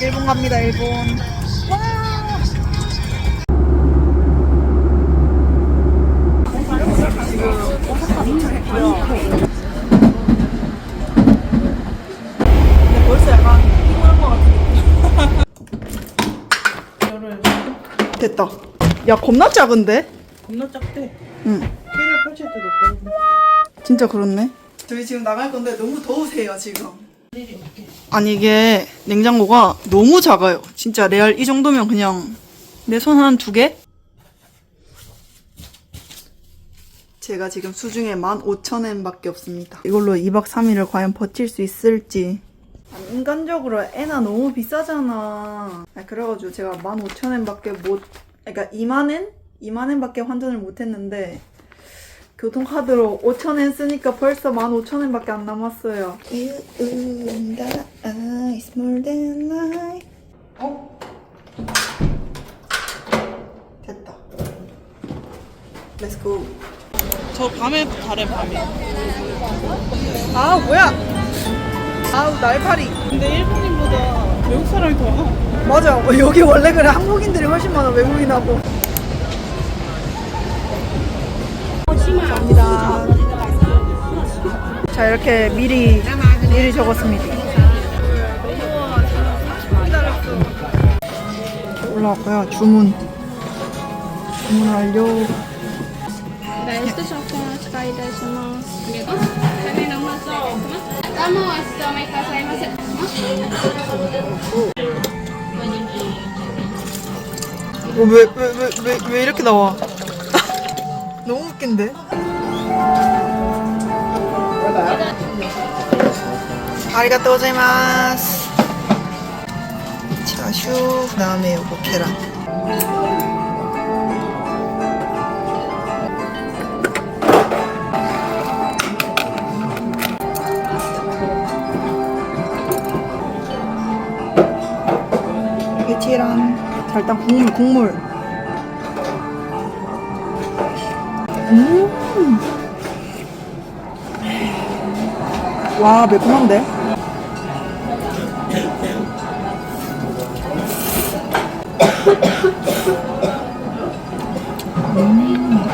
일본 갑니다 일본 됐다 야 겁나 작은데? 겁나 작대. 응 끼를 펼칠 때도 없고. 진짜 그렇네. 저희 지금 나갈 건데 너무 더우세요 지금. 아니 이게 냉장고가 너무 작아요. 진짜 레알 이 정도면 그냥 내 손 한 두 개? 제가 지금 수중에 15,000엔밖에 없습니다. 이걸로 2박 3일을 과연 버틸 수 있을지. 인간적으로 애나 너무 비싸잖아. 아, 그래가지고 제가 15,000엔밖에 못, 그러니까 2만엔? 2만엔밖에 환전을 못했는데 교통카드로 5,000엔 쓰니까 벌써 15,000엔밖에 안 남았어요. You, that eyes more than light. 어? 됐다. Let's go. 저 밤에 달에 밤에. 아, 뭐야? 아우, 날파리. 근데 일본인보다 외국 사람이 더 많아. 맞아. 어, 여기 원래 그래. 한국인들이 훨씬 많아. 외국인하고. 감사합니다. 자 이렇게 미리 미리 적었습니다. 올라왔고요. 주문 주문 완료. 라이스 초코맛 스파이더스마 그리고 어, 왜, 왜, 왜, 왜, 왜 이렇게 나와? 너무 웃긴데? 아리가또 고자이마스. 차슈, 그 다음에 요거 계란. 계란. 자, 일단 국물, 국물. 음. 와, 매콤한데? 음,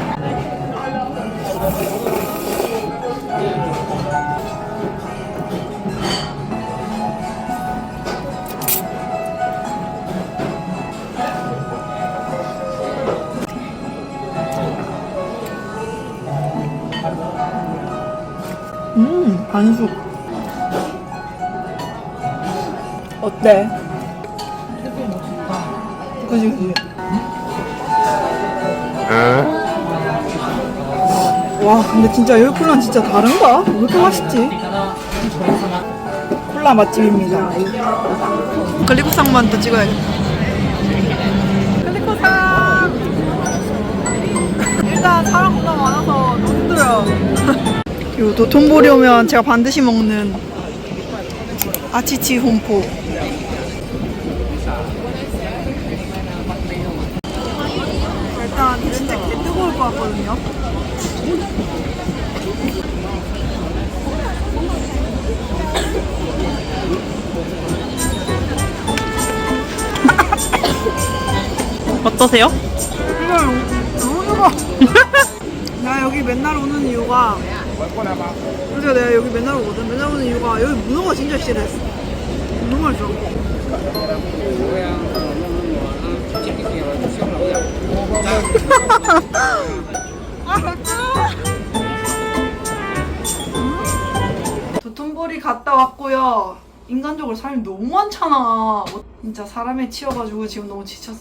반숙. 어때? 그지, 그지. 와, 근데 진짜 여기 콜라는 진짜 다른가? 왜 이렇게 맛있지? 콜라 맛집입니다. 클리코상만 더 찍어야겠다. 클리코상! 일단 사람 너무 많아서 너무 힘들어요. 또돈 벌려면 제가 반드시 먹는 아치치 홈포. 일단 진짜 개 뜨거울 것 같거든요. 어떠세요? 이거 너무 뜨거. 나 여기 맨날 오는 이유가 그래서 내가 여기 맨날 오거든. 맨날 오는 이유가 여기 문어가 진짜 싫어. 너무 맛있어. 도톤보리 갔다 왔고요. 인간적으로 사람이 너무 많잖아. 진짜 사람에 치여가지고 지금 너무 지쳤어.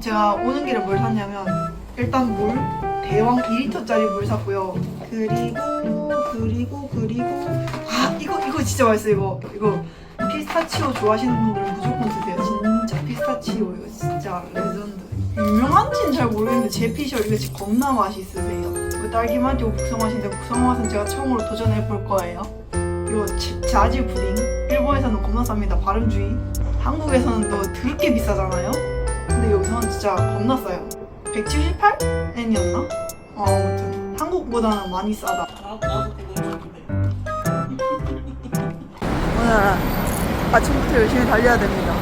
제가 오는 길에 뭘 샀냐면 일단 물 대왕 2리터짜리 물 샀고요. 그리고 그리고 그리고 아 이거 이거 진짜 맛있어 이거 이거 피스타치오 좋아하시는 분들은 무조건 드세요. 진짜 피스타치오 이거 진짜 레전드. 유명한지는 잘 모르겠는데 제 피셜 이거 진짜 겁나 맛있으세요. 이거 딸기 맛이고 국성 맛인데 국성 맛은 제가 처음으로 도전해 볼 거예요. 이거 자- 자지 푸딩 일본에서는 겁나 쌉니다. 발음주의. 한국에서는 또 드럽게 비싸잖아요. 근데 여기서는 진짜 겁나 싸요. 178엔이었나? 어, 아무튼 한국보다는 많이 싸다. 오늘 아침부터 열심히 달려야 됩니다.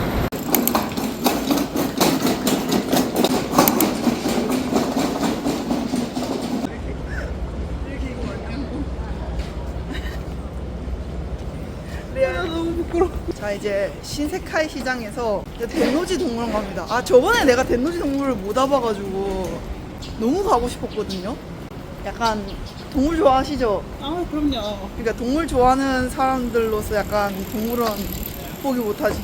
야, 너무 부끄러워. 자 이제 신세카이 시장에서 이제 대노지 동물원 갑니다. 아 저번에 내가 대노지 동물을 못 와봐가지고 너무 가고 싶었거든요. 약간 동물 좋아하시죠? 아 그럼요. 그러니까 동물 좋아하는 사람들로서 약간 동물은 포기 못하지.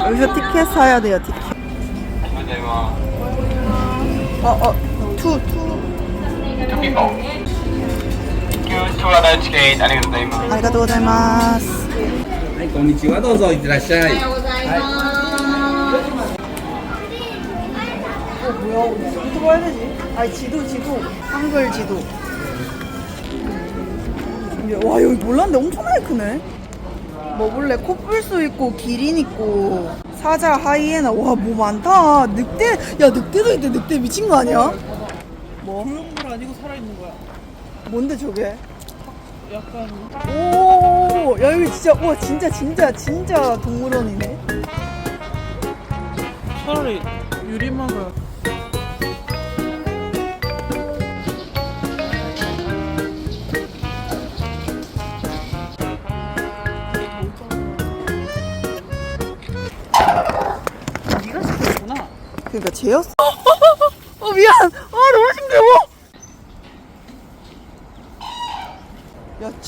여기서 티켓 사야 돼요 티켓. 어어 어, 투 투. トピコ。Thank you to ありがとうございます。ありがとうございます。はい、こんにちは。どうぞいってらっしゃい。 어, 뭐야? 어디부터 봐야 되지? 아니, 지도, 지도. 한글 지도. 이게, 와, 여기 몰랐는데 엄청나게 크네. 뭐 볼래? 코뿔소 있고, 기린 있고, 사자, 하이에나. 와, 뭐 많다. 늑대, 야, 늑대도 있대. 늑대 미친 거 아니야? 뭐? 조형물 아니고 살아있는 거야. 뭔데 저게? 약간 오, 야, 여기 진짜, 와, 진짜, 진짜, 진짜 동물원이네. 차라리 유리막을 네가 시켰구나. 그러니까 쟤였어. 어, 미안. 아, 너무. 야,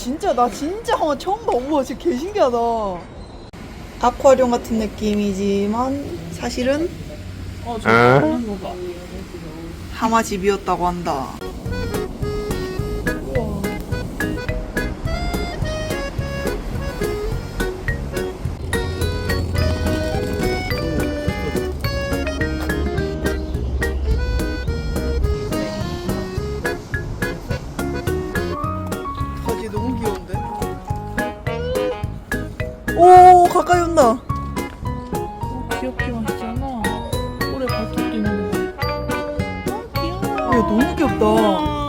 진짜, 나 진짜 한번 처음 봐. 우와, 진짜 개 신기하다. 아쿠아리움 같은 느낌이지만, 사실은 어, 저. 하마집이었다고 한다. 오 가까이 온다. 어, 귀엽기만 하잖아. 올해 발톱도 있는 거. 어, 귀여워. 야 너무 귀엽다. 아.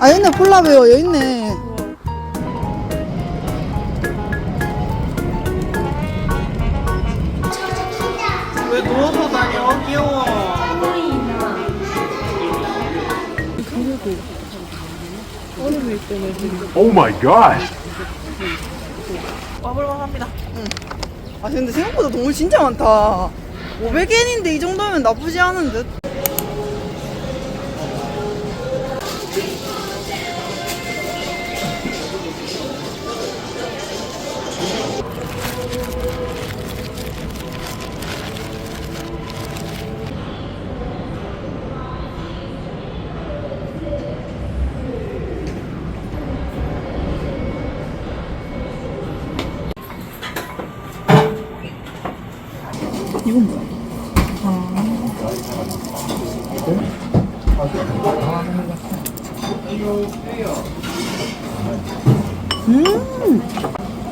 아 있네 폴라베어 여기 있네. 왜 누워서 다녀? 귀여워. Oh my gosh. 와볼만 합니다. 아 근데 생각보다 동물 진짜 많다. 500엔인데 이 정도면 나쁘지 않은 듯.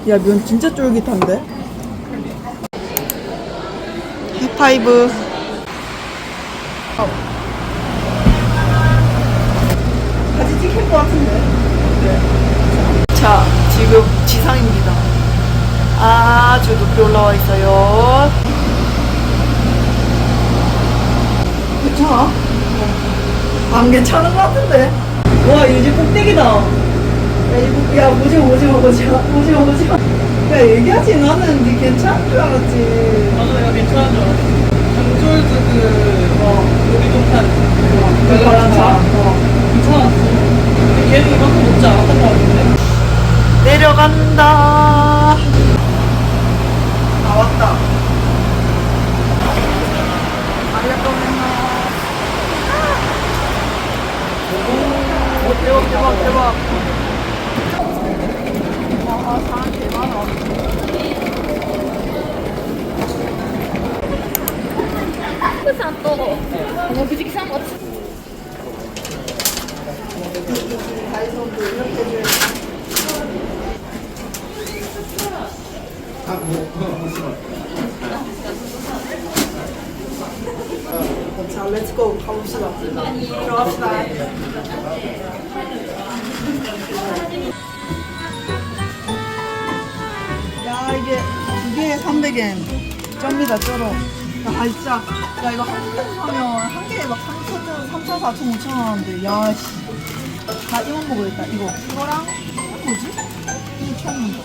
야, 면 진짜 쫄깃한데? 하이파이브. 사진 찍힐 것 같은데? 자, 지금 지상입니다. 아주 높이 올라와 있어요. 괜찮아? 안 괜찮은 것 같은데? 와, 이제 꼭대기다. 야, 이거, 야, 오지마, 오지마, 오지마, 오지마, 오지마. 야, 얘기하지. 나는 네 괜찮은 줄 알았지. 내가 괜찮은 줄 알았어. Ono budík sám od 자, 렛츠고 가봅시다. 들어갑시다. 야, 이게 이게 300엔. 쩝니다, 쩔어. 야, 진짜. 야, 이거 한 개 사면 한 개에 막 3,000, 3,000, 4,000, 5,000원 하는데, 야, 씨. 나 이거 먹어야겠다, 이거. 이거랑, 이거 뭐지? 이거 처음 본다.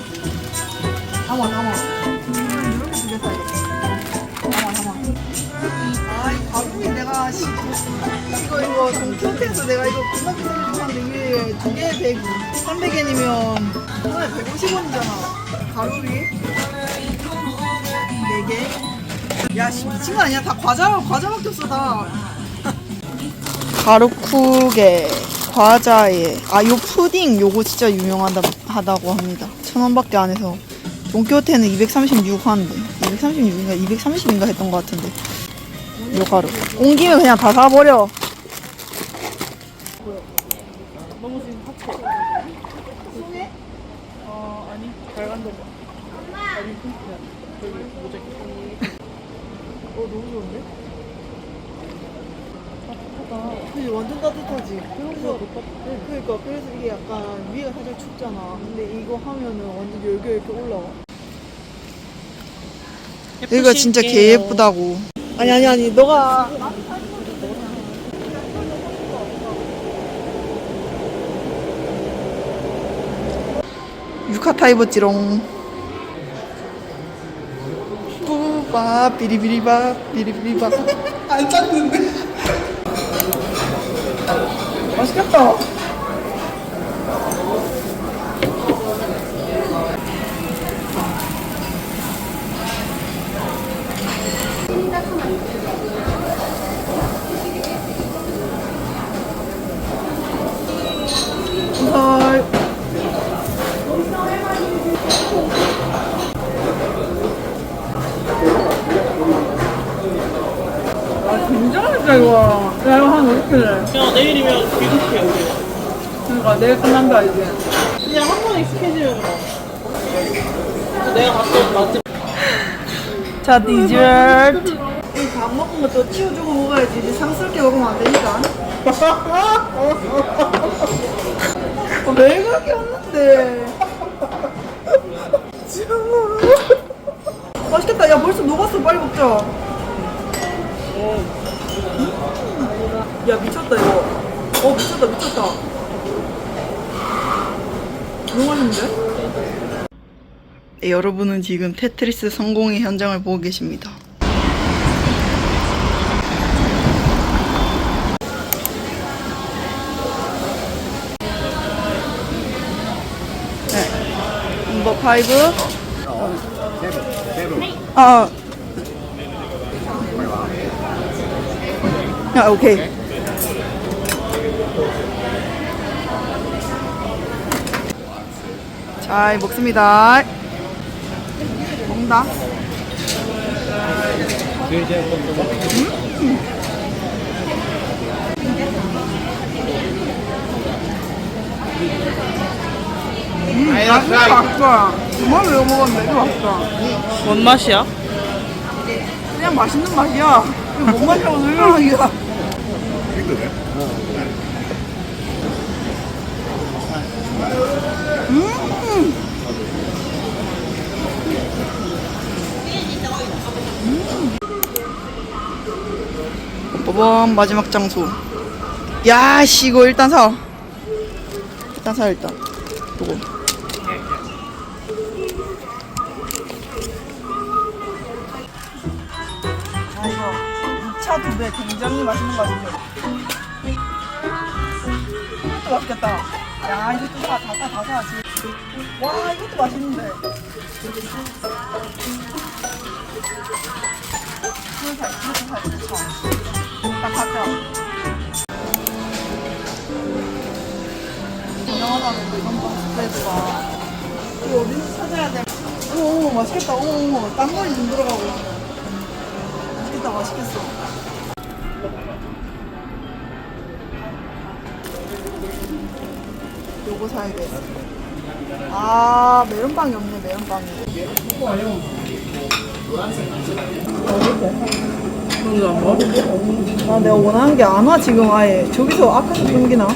담아, 담아. 음, 이렇게 두개 사야겠다. 담아, 담아. 아이, 가격이 내가, 씨. 이거, 이거, 동키호테에서 내가 이거 겁나 비싸게 샀는데, 이게 두 개에 100, 300엔이면, 하나에 150원이잖아. 가로리? 네 개? 야, 씨, 미친 거 아니야? 다 과자, 과자밖에 없어, 다. 가루쿡에 과자에. 아 요 푸딩 요거 진짜 유명하다 하다고 합니다. 천 원밖에 안 해서. 돈키호테는 236 하는데. 236인가 230인가 했던 것 같은데. 요 가루. 온 김에 그냥 다 사버려 어 너무 좋은데? 따뜻하다. 그지 완전 따뜻하지. 그래서 그러니까 그래서 이게 약간 위가 살짝 춥잖아. 근데 이거 하면은 완전 열기 이렇게 올라와. 여기가 진짜 개 예쁘다고. 아니 아니 아니 너가 유카타 입었지롱. 뿌바 비리비리바 비리비리바 안 짰는데 맛있겠다 내일 끝난다 이제 그냥 한 번에 스케줄 내가 갔던 맛집. 자 디저트 이밥 먹은 것도 치워주고 먹어야지. 이제 상스럽게 먹으면 안 되니까. 어, 왜 그렇게 왔는데. 맛있겠다. 야 벌써 녹았어. 빨리 먹자. 음. 야 미쳤다 이거. 어 미쳤다 미쳤다 맛있는데? 네, 여러분은 지금 테트리스 성공의 현장을 보고 계십니다. 네. 넘버 파이브. 아. 아, 오케이. 잘 먹습니다. 먹는다. 음. 음, 맛있다, 맛있다. 정말 매워 먹었는데, 이거 맛있다. 뭔 맛이야? 그냥 맛있는 맛이야. 이거 뭔 맛이라고 설명하기가. 힘드네. 5번 마지막 장소. 야씨 이거 일단 사. 일단 사 일단. 이거 이거 2차 두배 굉장히 맛있는 거 같은데 이것도 맛있겠다. 야 이것도 사다사다 사지 와 이것도 맛있는데. 이거 사 이거 사. 이거 어디서 찾아야 돼? 오, 오 맛있겠다. 오, 오 땅콩이 좀 들어가고. 맛있겠다, 맛있겠어. 요거 사야 돼. 아, 메론빵이 없네, 메론빵이. 아, 내가 원하는 게 안 와, 지금 아예. 저기서 아까서 끊기나?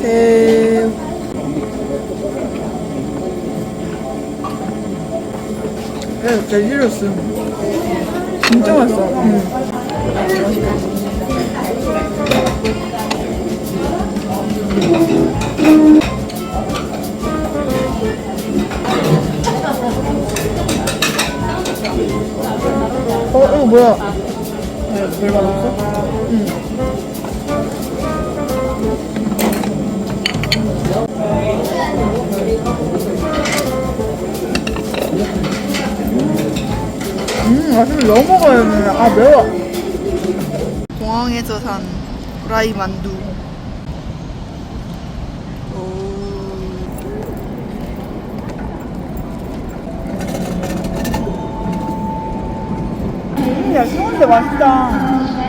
새우 그래 젤리로스 진짜 맛있어 음. 어 이거 뭐야 별 맛없어? 음, 맛있어. 너무 먹어야 돼. 아, 매워. 공항에서 산 후라이 만두. 시원한데 맛있다.